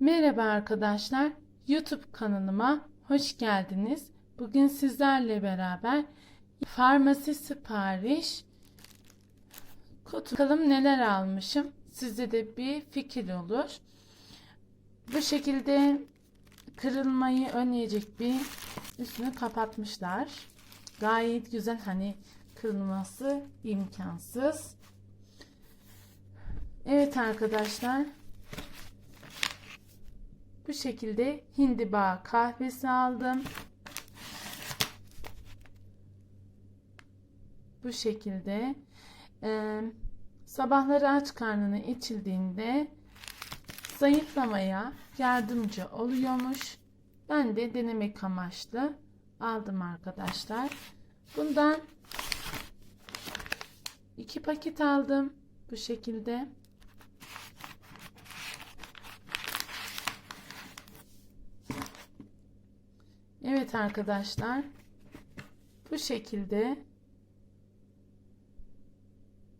Merhaba arkadaşlar, YouTube kanalıma hoş geldiniz. Bugün sizlerle beraber farmasi sipariş kutu. Bakalım neler almışım. Sizde de bir fikir olur. Bu şekilde kırılmayı önleyecek bir üstünü kapatmışlar. Gayet güzel hani kırılması imkansız. Evet arkadaşlar. Bu şekilde hindiba kahvesi aldım. Bu şekilde e, sabahları aç karnına içildiğinde zayıflamaya yardımcı oluyormuş. Ben de denemek amaçlı aldım arkadaşlar. Bundan iki paket aldım. Bu şekilde. Evet arkadaşlar. Bu şekilde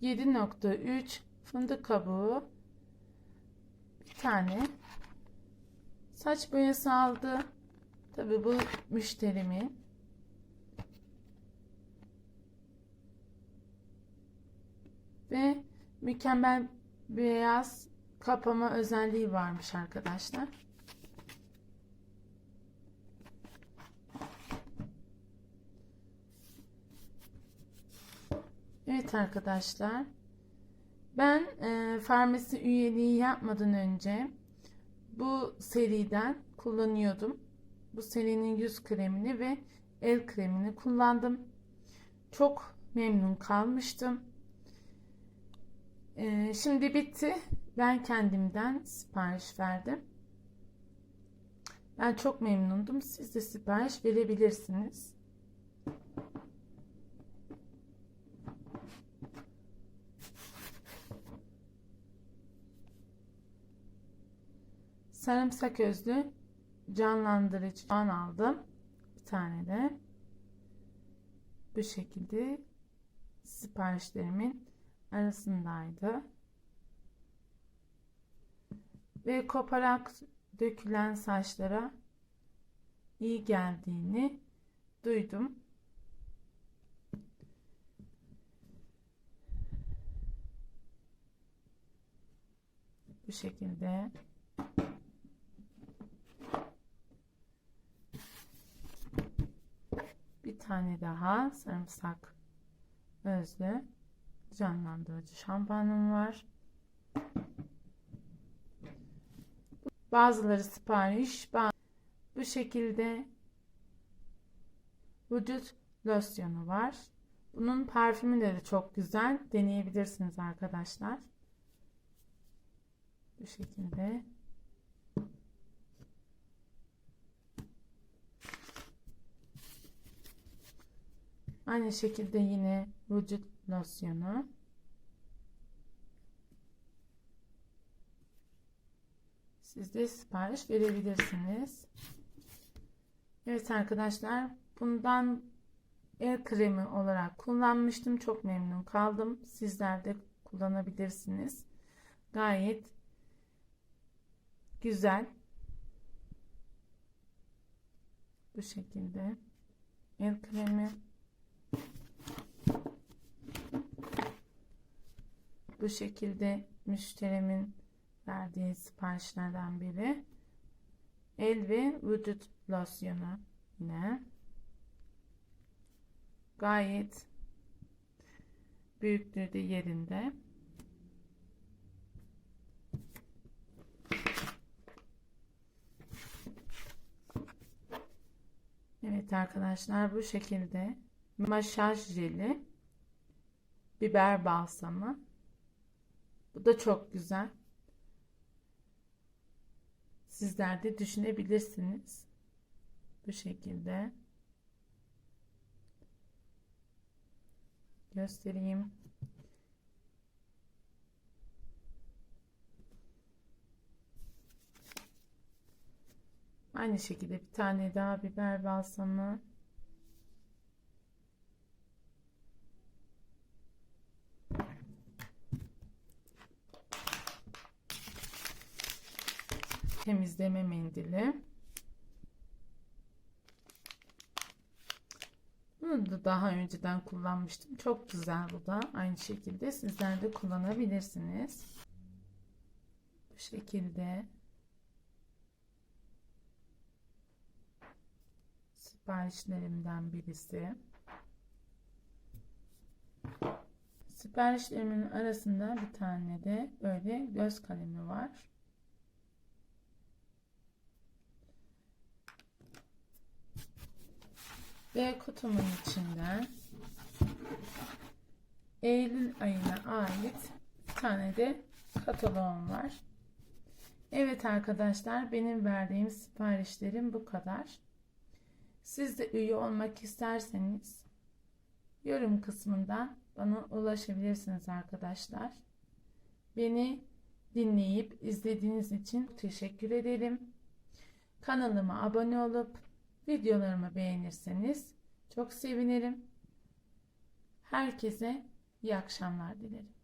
7.3 fındık kabuğu bir tane saç boyası aldı. Tabi bu müşterimin. Ve mükemmel beyaz kapama özelliği varmış arkadaşlar. Evet arkadaşlar. Ben e, farmasi üyeliği yapmadan önce bu seriden kullanıyordum. Bu serinin yüz kremini ve el kremini kullandım. Çok memnun kalmıştım. E, şimdi bitti. Ben kendimden sipariş verdim. Ben çok memnundum. Siz de sipariş verebilirsiniz. Sarımsak özlü canlandırıcı an aldım. Bir tane de bu şekilde siparişlerimin arasındaydı. Ve koparak dökülen saçlara iyi geldiğini duydum. Bu şekilde bir tane daha sarımsak özlü canlandırıcı şampuanım var. Bazıları sipariş, bu şekilde vücut losyonu var. Bunun parfümü de çok güzel. Deneyebilirsiniz arkadaşlar. Bu şekilde. Aynı şekilde yine vücut losyonu. Siz de sipariş verebilirsiniz. Evet arkadaşlar bundan el kremi olarak kullanmıştım. Çok memnun kaldım. Sizler de kullanabilirsiniz. Gayet güzel. Bu şekilde el kremi bu şekilde müşterimin verdiği siparişlerden biri. El ve vücut losyonu yine. Gayet büyüklüğü de yerinde. Evet arkadaşlar bu şekilde masaj jeli biber balsamı bu da çok güzel. Sizler de düşünebilirsiniz. Bu şekilde. Göstereyim. Aynı şekilde bir tane daha biber balsamı. Temizleme mendili. Bunu da daha önceden kullanmıştım. Çok güzel bu da. Aynı şekilde sizler de kullanabilirsiniz. Bu şekilde siparişlerimden birisi. Siparişlerimin arasında bir tane de böyle göz kalemi var. Ve kutumun içinden Eylül ayına ait bir tane de kataloğum var. Evet arkadaşlar benim verdiğim siparişlerim bu kadar. Siz de üye olmak isterseniz yorum kısmından bana ulaşabilirsiniz arkadaşlar. Beni dinleyip izlediğiniz için teşekkür ederim. Kanalıma abone olup videolarımı beğenirseniz çok sevinirim. Herkese iyi akşamlar dilerim.